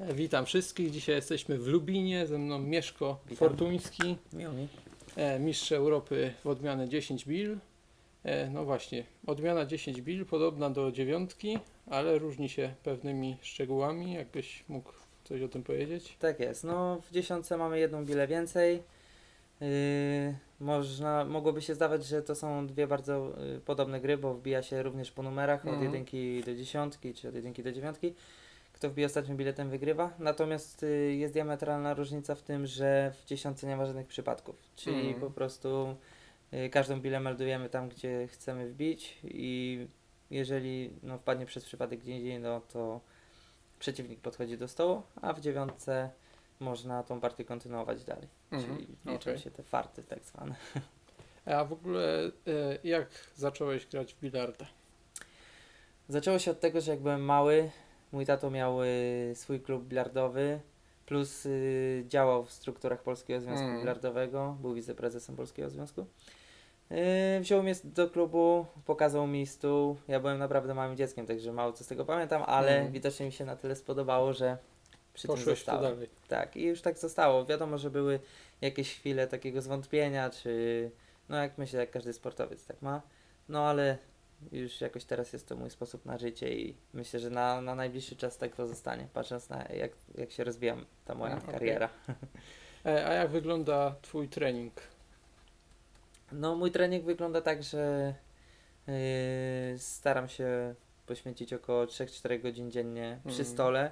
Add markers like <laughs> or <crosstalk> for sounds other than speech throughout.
Witam wszystkich. Dzisiaj jesteśmy w Lubinie. Ze mną Mieszko Witam. Fortuński, Miło mi. e, mistrz Europy w odmianę 10 bil. E, No właśnie, odmiana 10 bil podobna do dziewiątki, ale różni się pewnymi szczegółami. Jakbyś mógł coś o tym powiedzieć? Tak jest. No w dziesiątce mamy jedną bilę więcej. Yy, można, mogłoby się zdawać, że to są dwie bardzo y, podobne gry, bo wbija się również po numerach od Mhm. jedynki do dziesiątki, czy od jedynki do dziewiątki. Kto wbije ostatnim biletem wygrywa. Natomiast y, jest diametralna różnica w tym, że w dziesiątce nie ma żadnych przypadków. Czyli Mhm. po prostu y, każdą bilę meldujemy tam, gdzie chcemy wbić i jeżeli no, wpadnie przez przypadek gdzie indziej, no to przeciwnik podchodzi do stołu, a w dziewiątce można tą partię kontynuować dalej. Mhm, Czyli liczą okej. się te farty tak zwane. A w ogóle e, jak zacząłeś grać w bilarda? Zaczęło się od tego, że jak byłem mały, mój tato miał y, swój klub bilardowy, plus y, działał w strukturach Polskiego Związku Mm. Bilardowego, był wiceprezesem Polskiego Związku. Y, wziął mnie do klubu, pokazał mi stół. Ja byłem naprawdę małym dzieckiem, także mało co z tego pamiętam, ale Mm. widocznie mi się na tyle spodobało, że przy tym Poszłeś tu zostałem. dalej. Tak, i już tak zostało. Wiadomo, że były jakieś chwile takiego zwątpienia, czy no jak myślę, jak każdy sportowiec tak ma. No ale już jakoś teraz jest to mój sposób na życie i myślę, że na, na najbliższy czas tak to zostanie, patrząc na jak, jak się rozwija ta moja Mm, okej. kariera. <laughs> E, A jak wygląda Twój trening? No mój trening wygląda tak, że yy, staram się poświęcić około 3-4 godzin dziennie przy Mhm. stole,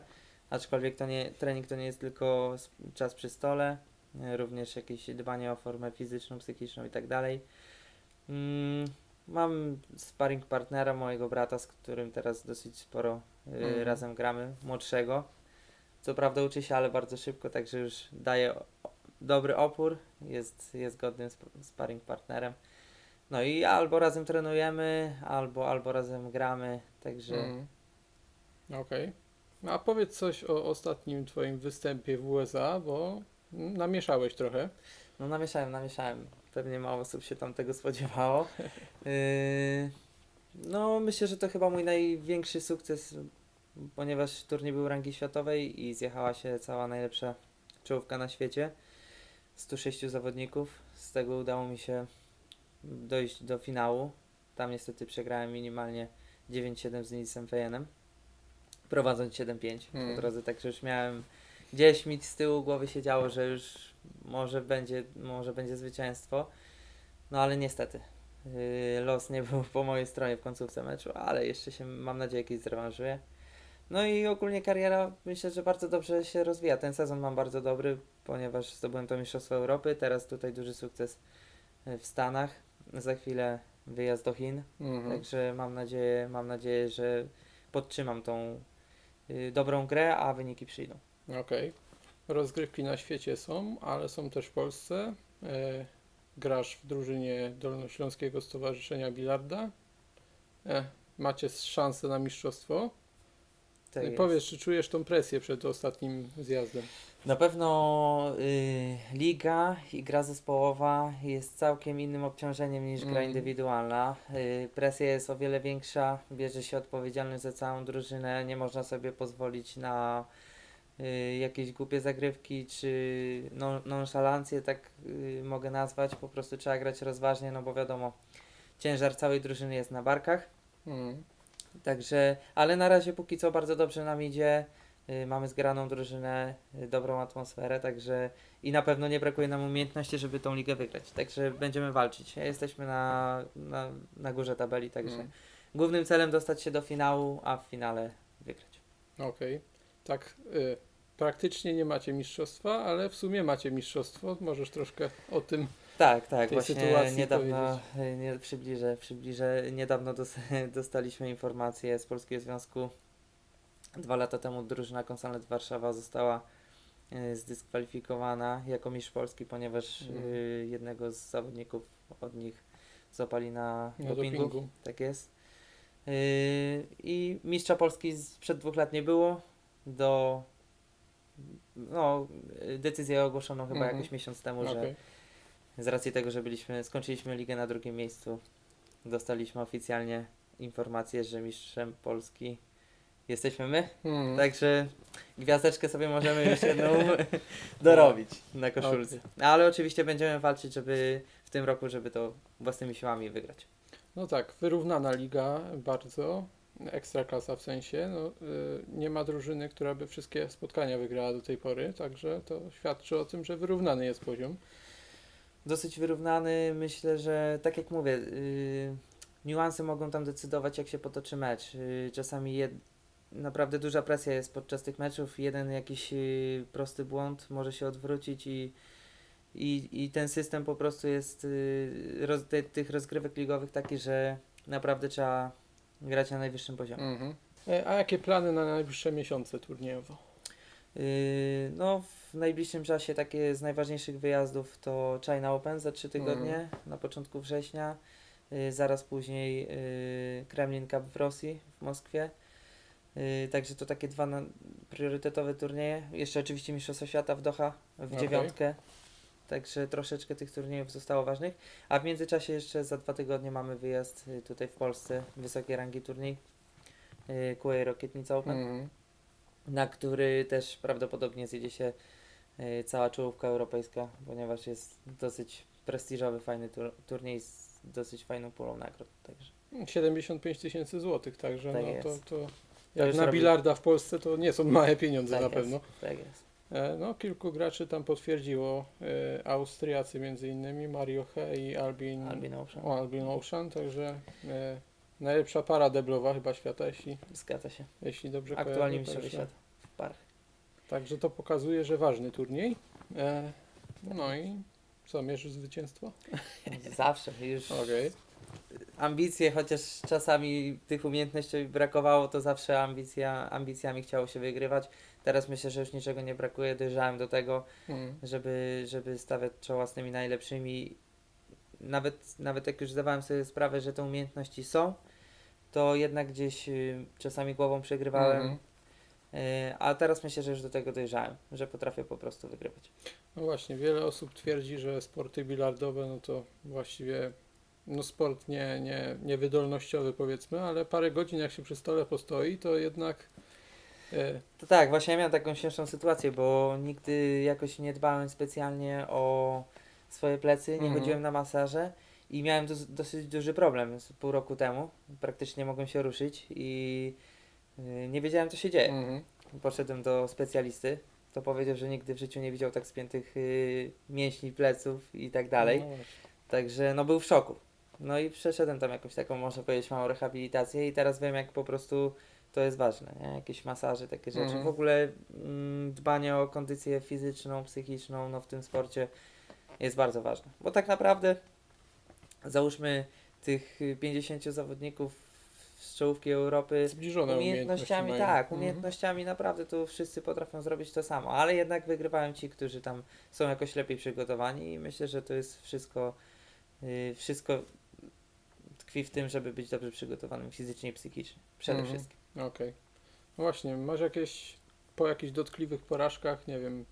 aczkolwiek to nie, trening to nie jest tylko czas przy stole, yy, również jakieś dbanie o formę fizyczną, psychiczną i tak dalej. Mm, Mam sparring partnera mojego brata, z którym teraz dosyć sporo yy, Mhm. razem gramy, młodszego. Co prawda uczy się, ale bardzo szybko, także już daje dobry opór, jest, jest godnym sp- sparring partnerem. No i albo razem trenujemy, albo, albo razem gramy, także Mhm. Okej. No A powiedz coś o ostatnim Twoim występie w USA, bo mm, namieszałeś trochę. no namieszałem, namieszałem. Pewnie mało osób się tam tego spodziewało. Yy, no myślę, że to chyba mój największy sukces, ponieważ turniej był rangi światowej i zjechała się cała najlepsza czołówka na świecie. 106 zawodników, z tego udało mi się dojść do finału. Tam niestety przegrałem minimalnie 9-7 z Nielsem Fejenem, prowadząc 7-5 Hmm. po drodze, także już miałem gdzieś mi z tyłu głowy się działo, że już może będzie, może będzie zwycięstwo. No ale niestety yy, los nie był po mojej stronie w końcówce meczu, ale jeszcze się mam nadzieję kiedyś zrewanżuję. No i ogólnie kariera myślę, że bardzo dobrze się rozwija. Ten sezon mam bardzo dobry, ponieważ zdobyłem to Mistrzostwo Europy. Teraz tutaj duży sukces y, w Stanach. Za chwilę wyjazd do Chin. Mhm. Także mam nadzieję, mam nadzieję, że podtrzymam tą y, dobrą grę, a wyniki przyjdą. Okej. Rozgrywki na świecie są, ale są też w Polsce. E, grasz w drużynie Dolnośląskiego Stowarzyszenia Bilarda. E, macie szansę na mistrzostwo. Tak E, jest. Powiedz, czy czujesz tą presję przed ostatnim zjazdem? Na pewno y, liga i gra zespołowa jest całkiem innym obciążeniem niż gra Mm. indywidualna. Y, presja jest o wiele większa, bierze się odpowiedzialność za całą drużynę, nie można sobie pozwolić na jakieś głupie zagrywki czy non- nonszalancję, tak y, mogę nazwać. Po prostu trzeba grać rozważnie, no bo wiadomo, ciężar całej drużyny jest na barkach. Mhm. Także, ale na razie póki co bardzo dobrze nam idzie. Y, mamy zgraną drużynę, y, dobrą atmosferę, także i na pewno nie brakuje nam umiejętności, żeby tą ligę wygrać. Także będziemy walczyć. Jesteśmy na, na, na górze tabeli, także Mhm. głównym celem dostać się do finału, a w finale wygrać. Okej. Tak, e, praktycznie nie macie mistrzostwa, ale w sumie macie mistrzostwo. Możesz troszkę o tym. Tak, tak, tej właśnie niedawno y, nie, przybliżę, przybliżę. Niedawno dos, <laughs> dostaliśmy informację z Polskiego Związku. Dwa lata temu drużyna Konsalet Warszawa została y, zdyskwalifikowana jako mistrz Polski, ponieważ y, jednego z zawodników od nich złapali na, Na dopingu. dopingu. Tak jest. Y, I mistrza Polski sprzed dwóch lat nie było. Do no, decyzję ogłoszono chyba Mhm. jakiś miesiąc temu, że Okej. z racji tego, że byliśmy, skończyliśmy ligę na drugim miejscu, dostaliśmy oficjalnie informację, że mistrzem Polski jesteśmy my. Mhm. Także gwiazdeczkę sobie możemy już jedną <laughs> <laughs> dorobić na koszulce. Ale oczywiście będziemy walczyć, żeby w tym roku, żeby to własnymi siłami wygrać. No tak, wyrównana liga bardzo, ekstraklasa w sensie, no, y, nie ma drużyny, która by wszystkie spotkania wygrała do tej pory, także to świadczy o tym, że wyrównany jest poziom. Dosyć wyrównany, myślę, że tak jak mówię, yy, niuanse mogą tam decydować, jak się potoczy mecz. Yy, czasami jed... naprawdę duża presja jest podczas tych meczów. Jeden jakiś yy, prosty błąd może się odwrócić i, i, i ten system po prostu jest yy, roz... te, tych rozgrywek ligowych taki, że naprawdę trzeba grać na najwyższym poziomie. Mhm. E, A jakie plany na najbliższe miesiące turniejowo? Yy, no, w najbliższym czasie takie z najważniejszych wyjazdów to China Open za trzy tygodnie Mhm. na początku września. Yy, zaraz później yy, Kremlin Cup w Rosji, w Moskwie. Yy, także to takie dwa priorytetowe turnieje. Jeszcze oczywiście Mistrzostwa Świata w Doha w Okej. dziewiątkę. Także troszeczkę tych turniejów zostało ważnych. A w międzyczasie jeszcze za dwa tygodnie mamy wyjazd y, tutaj w Polsce, wysokiej rangi turniej. QA Rokietnica Open Mhm. na który też prawdopodobnie zjedzie się y, cała czołówka europejska, ponieważ jest dosyć prestiżowy, fajny tur turniej z dosyć fajną pulą nagród. Także 75 tysięcy złotych, także Tak no, to, to jak już na robi- bilarda w Polsce to nie są małe pieniądze tak na jest, pewno. Tak jest. E, No, kilku graczy tam potwierdziło, e, Austriacy między innymi, Mario He i Albin, Albin Ocean. o, Albin Ocean, także e, najlepsza para deblowa chyba świata, jeśli, Zgadza się. jeśli dobrze Aktualnie kojarzę, mistrzowie także- świata w parach. Także to pokazuje, że ważny turniej. E, no i co, mierzysz zwycięstwo? <laughs> Zawsze. Już Okej. ambicje, chociaż czasami tych umiejętności brakowało, to zawsze ambicja, ambicjami chciało się wygrywać. Teraz myślę, że już niczego nie brakuje. Dojrzałem do tego, Mm. żeby, żeby stawiać czoła z tymi najlepszymi. Nawet, nawet jak już zdawałem sobie sprawę, że te umiejętności są, to jednak gdzieś y, czasami głową przegrywałem. Y, a teraz myślę, że już do tego dojrzałem, że potrafię po prostu wygrywać. No właśnie, wiele osób twierdzi, że sporty bilardowe no to właściwie no sport nie, nie, niewydolnościowy powiedzmy, ale parę godzin jak się przy stole postoi, to jednak To tak, właśnie ja miałem taką śmieszną sytuację, bo nigdy jakoś nie dbałem specjalnie o swoje plecy, nie Mhm. chodziłem na masaże i miałem dos- dosyć duży problem z pół roku temu. Praktycznie nie mogłem się ruszyć i y, nie wiedziałem co się dzieje. mhm. Poszedłem do specjalisty, to powiedział, że nigdy w życiu nie widział tak spiętych y, mięśni pleców i tak dalej. No właśnie. Także no był w szoku. No i przeszedłem tam jakąś taką, można powiedzieć, małą rehabilitację i teraz wiem, jak po prostu to jest ważne, nie? Jakieś masaże, takie rzeczy. Mhm. W ogóle mm, dbanie o kondycję fizyczną, psychiczną, no w tym sporcie jest bardzo ważne. Bo tak naprawdę załóżmy tych y, 50 zawodników z czołówki Europy Zbliżone umiejętnościami, tak, Mhm. umiejętnościami naprawdę to wszyscy potrafią zrobić to samo, ale jednak wygrywają ci, którzy tam są jakoś lepiej przygotowani i myślę, że to jest wszystko, yy, wszystko tkwi w tym, żeby być dobrze przygotowanym fizycznie i psychicznie. Przede Mhm. wszystkim. Okej. No właśnie, masz jakieś po jakichś dotkliwych porażkach, nie wiem,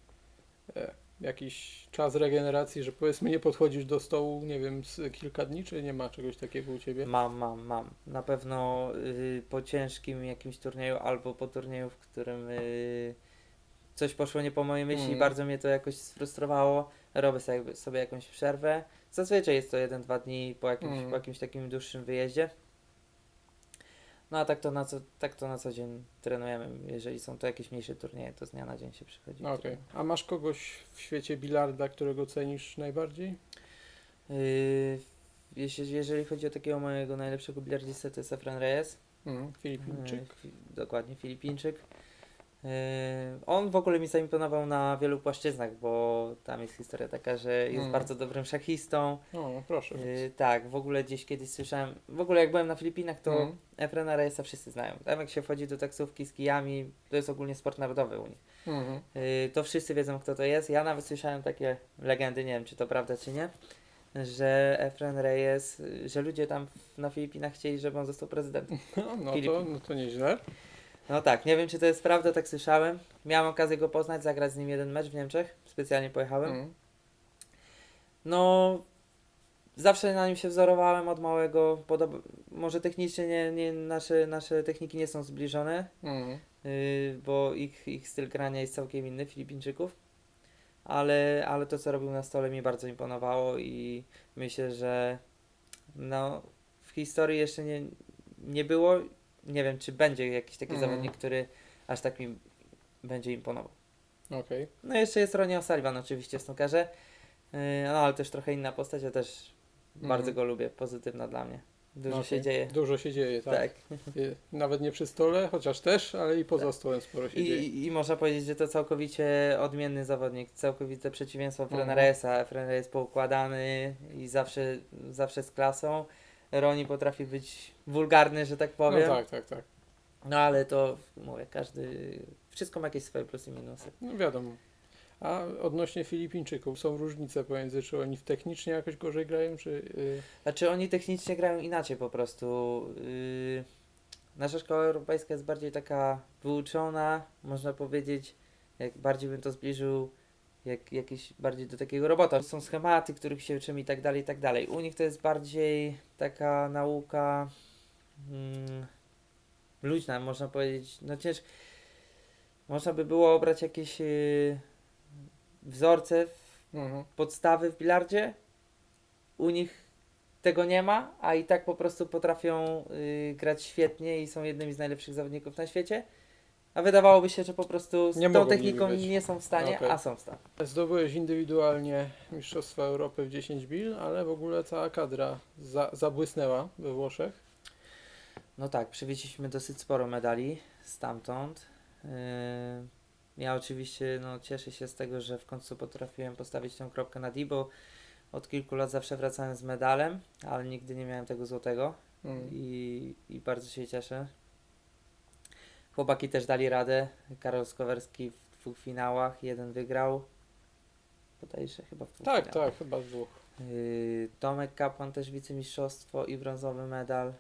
e, jakiś czas regeneracji, że powiedzmy nie podchodzisz do stołu, nie wiem, z kilka dni, czy nie ma czegoś takiego u Ciebie? Mam, mam, mam. Na pewno yy, po ciężkim jakimś turnieju albo po turnieju, w którym yy, coś poszło nie po mojej myśli, Mhm. bardzo mnie to jakoś sfrustrowało. Robię sobie, sobie jakąś przerwę. Zazwyczaj jest to 1-2 dni po jakimś, Mhm. po jakimś takim dłuższym wyjeździe. No a tak to, na co, tak to na co dzień trenujemy. Jeżeli są to jakieś mniejsze turnieje, to z dnia na dzień się przychodzi. No Okej. A masz kogoś w świecie bilarda, którego cenisz najbardziej? Yy, jeśli, jeżeli chodzi o takiego mojego najlepszego biliardzistę, to jest Efren Reyes. Mhm. Filipińczyk. Yy, dokładnie, Filipińczyk. Yy, on w ogóle mi zaimponował na wielu płaszczyznach, bo tam jest historia taka, że jest Mm. bardzo dobrym szachistą. O, proszę. Yy, tak, w ogóle gdzieś kiedyś słyszałem, w ogóle jak byłem na Filipinach, to Mhm. Efrena Reyesa wszyscy znają. Tam jak się wchodzi do taksówki z kijami, to jest ogólnie sport narodowy u nich. Yy, to wszyscy wiedzą, kto to jest. Ja nawet słyszałem takie legendy, nie wiem, czy to prawda, czy nie, że Efren Reyes, że ludzie tam na Filipinach chcieli, żeby on został prezydentem. <laughs> No, no, to, no to nieźle. No tak, nie wiem, czy to jest prawda, tak słyszałem. Miałem okazję go poznać, zagrać z nim jeden mecz w Niemczech. Specjalnie pojechałem. Mhm. No, zawsze na nim się wzorowałem od małego. Podoba, może technicznie nie, nie, nasze, nasze techniki nie są zbliżone, Mhm. yy, bo ich, ich styl grania jest całkiem inny, Filipińczyków. Ale, ale to, co robił na stole, mi bardzo imponowało i myślę, że no, w historii jeszcze nie, nie było. Nie wiem, czy będzie jakiś taki Mhm. zawodnik, który aż tak mi będzie imponował. Okej. No jeszcze jest Ronnie O'Sullivan oczywiście w snookerze, yy, no ale też trochę inna postać, ja też Mhm. bardzo go lubię, pozytywna dla mnie. Dużo się Okej. dzieje. Dużo się dzieje, tak. Tak. Y, Nawet nie przy stole, chociaż też, ale i poza Tak. stołem sporo się I, dzieje. i, I można powiedzieć, że to całkowicie odmienny zawodnik, całkowite przeciwieństwo Mhm. Freneresa. Frener jest poukładany i zawsze, zawsze z klasą. Roni potrafi być wulgarny, że tak No powiem. tak, tak, tak. No ale to mówię, każdy. Wszystko ma jakieś swoje plusy i minusy. No wiadomo. A odnośnie Filipińczyków, są różnice pomiędzy, czy oni technicznie jakoś gorzej grają, czy... y, Znaczy oni technicznie grają inaczej po prostu. Yy, nasza szkoła europejska jest bardziej taka wyuczona, można powiedzieć, jak bardziej bym to zbliżył jak jakiś bardziej do takiego robota. Są schematy, których się uczymy i tak dalej, i tak dalej. U nich to jest bardziej taka nauka mm, luźna, można powiedzieć. No cięż, można by było obrać jakieś yy, wzorce mhm. podstawy w bilardzie. U nich tego nie ma, a i tak po prostu potrafią y, grać świetnie i są jednymi z najlepszych zawodników na świecie. A wydawałoby się, że po prostu z Nie tą mogą techniką nimi być. nie są w stanie, Okej. a są w stanie. Zdobyłeś indywidualnie Mistrzostwa Europy w 10 bil, ale w ogóle cała kadra za, zabłysnęła we Włoszech. No tak, przywieźliśmy dosyć sporo medali stamtąd. Yy, ja oczywiście no, cieszę się z tego, że w końcu potrafiłem postawić tę kropkę na D, bo od kilku lat zawsze wracałem z medalem, ale nigdy nie miałem tego złotego. Mm. i, i bardzo się cieszę. Chłopaki też dali radę. Karol Skowerski w dwóch finałach, jeden wygrał. Bodajże chyba w dwóch Tak, finałach. tak, chyba dwóch. Yy, Tomek Kapłan też wicemistrzostwo i brązowy medal.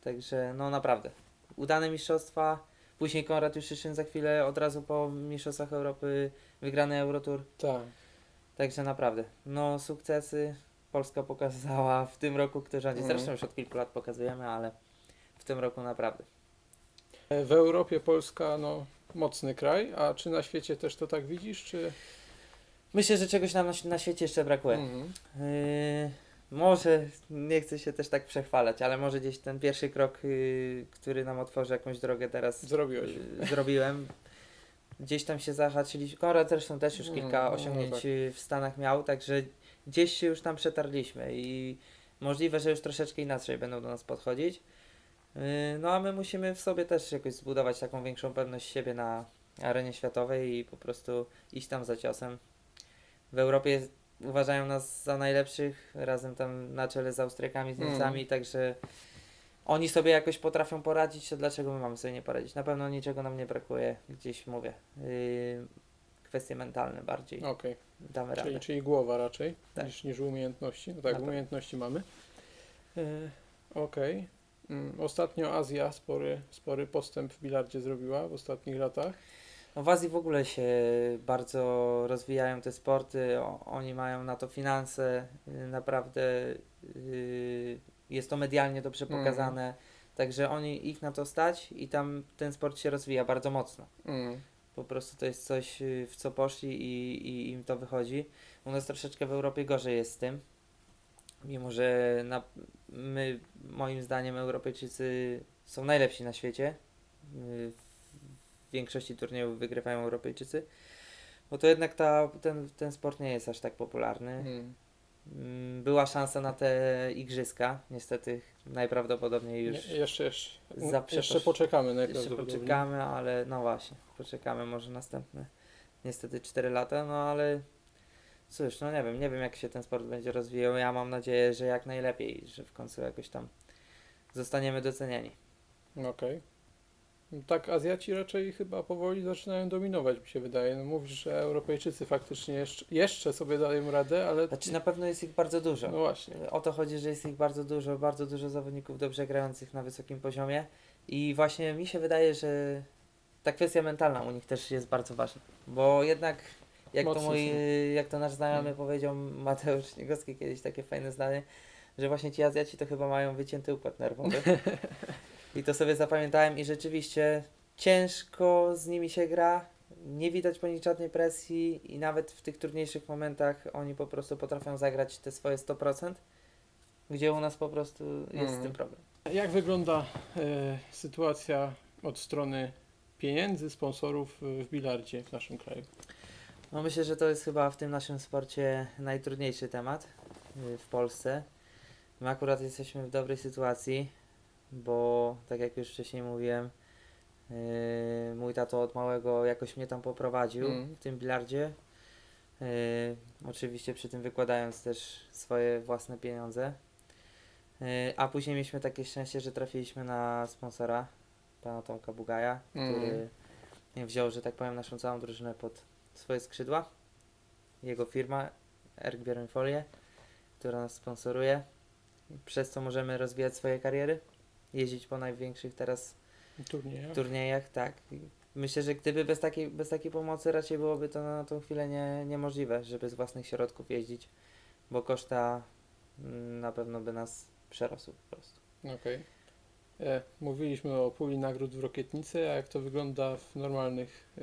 Także no naprawdę. Udane mistrzostwa. Później Konrad Juszyszyn za chwilę od razu po Mistrzostwach Europy wygrany Eurotour. Tak. Także naprawdę, no sukcesy Polska pokazała w tym roku, który rządzi. Mhm. Zresztą już od kilku lat pokazujemy, ale w tym roku naprawdę. W Europie Polska, no, mocny kraj, a czy na świecie też to tak widzisz, czy... Myślę, że czegoś nam na, na świecie jeszcze brakuje. Mhm. Yy, może, nie chcę się też tak przechwalać, ale może gdzieś ten pierwszy krok, yy, który nam otworzy jakąś drogę teraz Zrobiłeś. yy, zrobiłem. Gdzieś tam się zahaczyliśmy. Konrad zresztą też już Mm, kilka no osiągnięć tak. yy, w Stanach miał, także gdzieś się już tam przetarliśmy i możliwe, że już troszeczkę inaczej będą do nas podchodzić. Yy, No a my musimy w sobie też jakoś zbudować taką większą pewność siebie na arenie światowej i po prostu iść tam za ciosem. W Europie uważają nas za najlepszych, razem tam na czele z Austriakami, z Mm. Niemcami, także oni sobie jakoś potrafią poradzić, to dlaczego my mamy sobie nie poradzić? Na pewno niczego nam nie brakuje, gdzieś mówię. Yy, kwestie mentalne bardziej, Okej, damy radę. czyli, czyli głowa raczej Tak. niż, niż umiejętności. No Na tak, pewno. umiejętności mamy. E, Okej. Mm, Ostatnio Azja spory, spory postęp w bilardzie zrobiła w ostatnich latach. No w Azji w ogóle się bardzo rozwijają te sporty, o, oni mają na to finanse, y, naprawdę y, jest to medialnie dobrze Mhm. pokazane, także oni ich na to stać i tam ten sport się rozwija bardzo mocno. Mm. Po prostu to jest coś, y, w co poszli i, i im to wychodzi. U nas troszeczkę w Europie gorzej jest z tym. Mimo, że na, my, moim zdaniem, Europejczycy są najlepsi na świecie. Y, W większości turniejów wygrywają Europejczycy. Bo to jednak ta, ten, ten sport nie jest aż tak popularny. Mm. Mm, Była szansa na te igrzyska. Niestety najprawdopodobniej już Nie, jeszcze, jeszcze, jeszcze poczekamy jeszcze najprawdopodobniej. poczekamy, ale no właśnie, poczekamy może następne niestety 4 lata, no ale cóż, no nie wiem, nie wiem jak się ten sport będzie rozwijał. Ja mam nadzieję, że jak najlepiej, że w końcu jakoś tam zostaniemy docenieni. Okej. Tak, Azjaci raczej chyba powoli zaczynają dominować, mi się wydaje. No mówisz, że Europejczycy faktycznie jeszcze, jeszcze sobie dają radę, ale... Znaczy na pewno jest ich bardzo dużo. No właśnie. O to chodzi, że jest ich bardzo dużo, bardzo dużo zawodników dobrze grających na wysokim poziomie i właśnie mi się wydaje, że ta kwestia mentalna u nich też jest bardzo ważna, bo jednak Jak to mój, są. jak to nasz znajomy Mm. powiedział, Mateusz Śniegowski kiedyś takie fajne zdanie, że właśnie ci Azjaci to chyba mają wycięty układ nerwowy. <laughs> I to sobie zapamiętałem i rzeczywiście ciężko z nimi się gra, nie widać po nich żadnej presji i nawet w tych trudniejszych momentach oni po prostu potrafią zagrać te swoje 100%, gdzie u nas po prostu jest z Mm. tym problem. Jak wygląda e, sytuacja od strony pieniędzy, sponsorów e, w bilardzie w naszym kraju? No myślę, że to jest chyba w tym naszym sporcie najtrudniejszy temat y, w Polsce. My akurat jesteśmy w dobrej sytuacji, bo tak jak już wcześniej mówiłem, y, mój tato od małego jakoś mnie tam poprowadził Mm. w tym bilardzie. Y, oczywiście przy tym wykładając też swoje własne pieniądze. A później mieliśmy takie szczęście, że trafiliśmy na sponsora, pana Tomka Bugaja, który wziął, że tak powiem, naszą całą drużynę pod swoje skrzydła. Jego firma Erk Bierenfolie, która nas sponsoruje, przez co możemy rozwijać swoje kariery, jeździć po największych teraz Turnieje. turniejach, tak. Myślę, że gdyby bez takiej, bez takiej pomocy raczej byłoby to na tą chwilę nie, niemożliwe, żeby z własnych środków jeździć, bo koszta mm, na pewno by nas przerosły po prostu. Okej. E, Mówiliśmy o puli nagród w Rokietnicy, a jak to wygląda w normalnych e,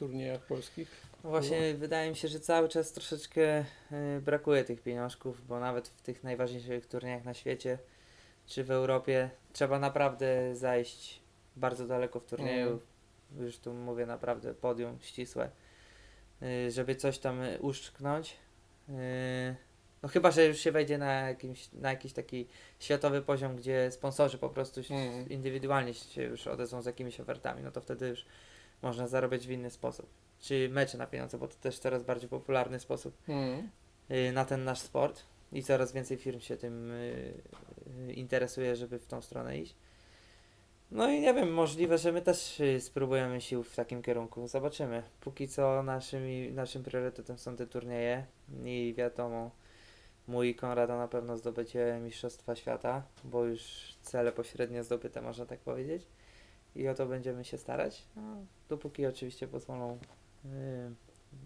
turniejach polskich? No właśnie, wydaje mi się, że cały czas troszeczkę y, brakuje tych pieniążków, bo nawet w tych najważniejszych turniejach na świecie czy w Europie trzeba naprawdę zajść bardzo daleko w turnieju. Mm. Już tu mówię naprawdę podium ścisłe, y, żeby coś tam uszczknąć. Y, no chyba, że już się wejdzie na, jakimś, na jakiś taki światowy poziom, gdzie sponsorzy po prostu Mm. indywidualnie się już odezwą z jakimiś ofertami, no to wtedy już można zarobić w inny sposób. Czy mecze na pieniądze, bo to też coraz bardziej popularny sposób Mm. na ten nasz sport i coraz więcej firm się tym y, y, interesuje, żeby w tą stronę iść. No i nie wiem, możliwe, że my też spróbujemy sił w takim kierunku. Zobaczymy. Póki co naszymi, naszym priorytetem są te turnieje i wiadomo, mój Konrada na pewno zdobycie Mistrzostwa Świata, bo już cele pośrednio zdobyte, można tak powiedzieć. I o to będziemy się starać. No, dopóki oczywiście pozwolą y,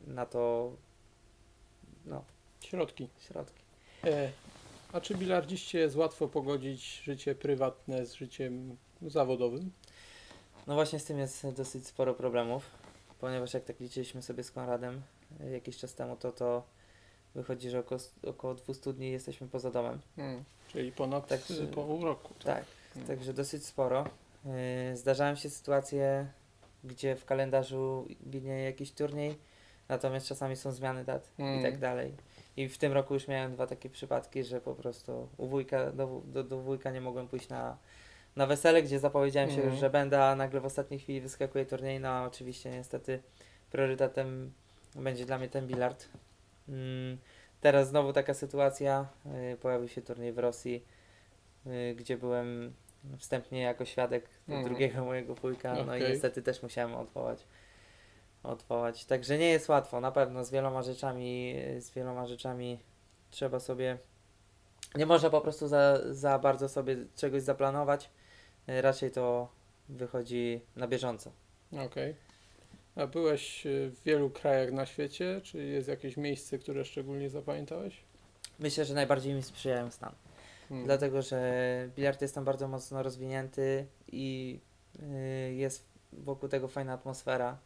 na to no, Środki. środki. E, A czy bilardziście jest łatwo pogodzić życie prywatne z życiem zawodowym? No właśnie z tym jest dosyć sporo problemów, ponieważ jak tak liczyliśmy sobie z Konradem y, jakiś czas temu, to to wychodzi, że około, około 200 dni jesteśmy poza domem. Mm. Czyli ponad Tak, e, że- pół roku. Tak, Mm. także dosyć sporo. Y, Zdarzają się sytuacje, gdzie w kalendarzu widnieje jakiś turniej, natomiast czasami są zmiany dat i Mm. tak dalej. I w tym roku już miałem dwa takie przypadki, że po prostu u wujka, do, do, do wujka nie mogłem pójść na, na wesele, gdzie zapowiedziałem się Mhm. już, że będę, a nagle w ostatniej chwili wyskakuje turniej, no a oczywiście niestety priorytetem będzie dla mnie ten bilard. Mm, teraz znowu taka sytuacja, y, pojawił się turniej w Rosji, y, gdzie byłem wstępnie jako świadek Mhm. drugiego mojego wujka, no i niestety też musiałem odwołać. Odwołać. Także nie jest łatwo, na pewno z wieloma rzeczami, z wieloma rzeczami trzeba sobie. Nie można po prostu za, za bardzo sobie czegoś zaplanować. Y, Raczej to wychodzi na bieżąco. Okej. A byłeś e, w wielu krajach na świecie? Czy jest jakieś miejsce, które szczególnie zapamiętałeś? Myślę, że najbardziej mi sprzyjają Stany. Mm. Dlatego, że bilard jest tam bardzo mocno rozwinięty i y, jest wokół tego fajna atmosfera,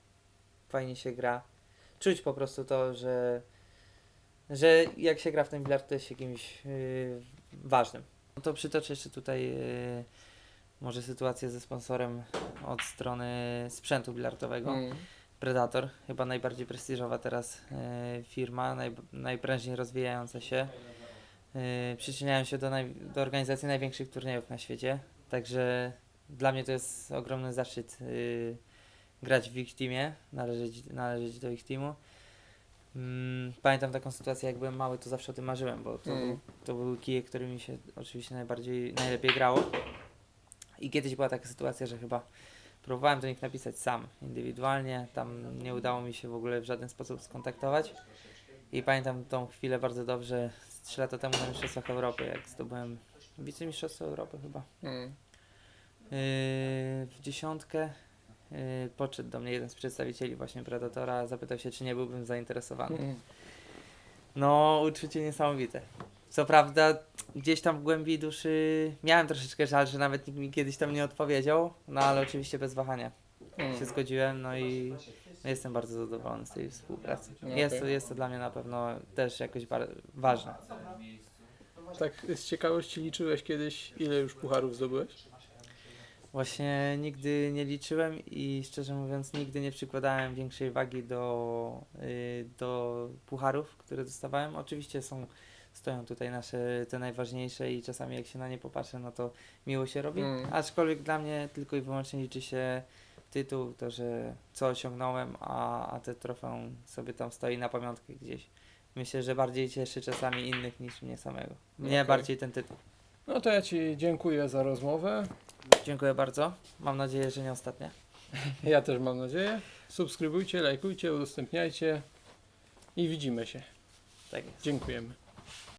fajnie się gra. Czuć po prostu to, że, że jak się gra w ten bilard, to jest się kimś y, ważnym. No to przytoczę jeszcze tutaj y, może sytuację ze sponsorem od strony sprzętu bilardowego. Mm. Predator, chyba najbardziej prestiżowa teraz e, firma, naj, najprężniej rozwijająca się. E, przyczyniają się do, naj, do organizacji największych turniejów na świecie, także dla mnie to jest ogromny zaszczyt y, grać w ich teamie, należeć, należeć do ich teamu. Mm, pamiętam taką sytuację, jak byłem mały, to zawsze o tym marzyłem, bo to, Mm. był, to były kije, którymi się oczywiście najbardziej, najlepiej grało. I kiedyś była taka sytuacja, że chyba Próbowałem do nich napisać sam, indywidualnie, tam nie udało mi się w ogóle w żaden sposób skontaktować. I pamiętam tą chwilę bardzo dobrze, z 3 lata temu na Mistrzostwach Europy, jak zdobyłem wicemistrzostwo Europy chyba. Mm. Yy, w dziesiątkę y, podszedł do mnie jeden z przedstawicieli właśnie Predatora, zapytał się, czy nie byłbym zainteresowany. Mm. No, uczucie niesamowite. Co prawda, gdzieś tam w głębi duszy miałem troszeczkę żal, że nawet nikt mi kiedyś tam nie odpowiedział, no ale oczywiście bez wahania Mm. się zgodziłem, no i jestem bardzo zadowolony z tej współpracy. Jest, to, jest to dla mnie na pewno też jakoś ważne. Tak z ciekawości liczyłeś kiedyś, ile już pucharów zdobyłeś? Właśnie nigdy nie liczyłem i szczerze mówiąc nigdy nie przykładałem większej wagi do, y, do pucharów, które dostawałem. Oczywiście są, stoją tutaj nasze te najważniejsze i czasami jak się na nie popatrzy, no to miło się robi. Mm. Aczkolwiek dla mnie tylko i wyłącznie liczy się tytuł, to że co osiągnąłem, a, a te trofeum sobie tam stoi na pamiątkę gdzieś. Myślę, że bardziej cieszy czasami innych niż mnie samego. Mnie Okej. bardziej ten tytuł. No to ja Ci dziękuję za rozmowę. Dziękuję bardzo. Mam nadzieję, że nie ostatnia. <laughs> Ja też mam nadzieję. Subskrybujcie, lajkujcie, udostępniajcie i widzimy się. Tak jest. Dziękujemy.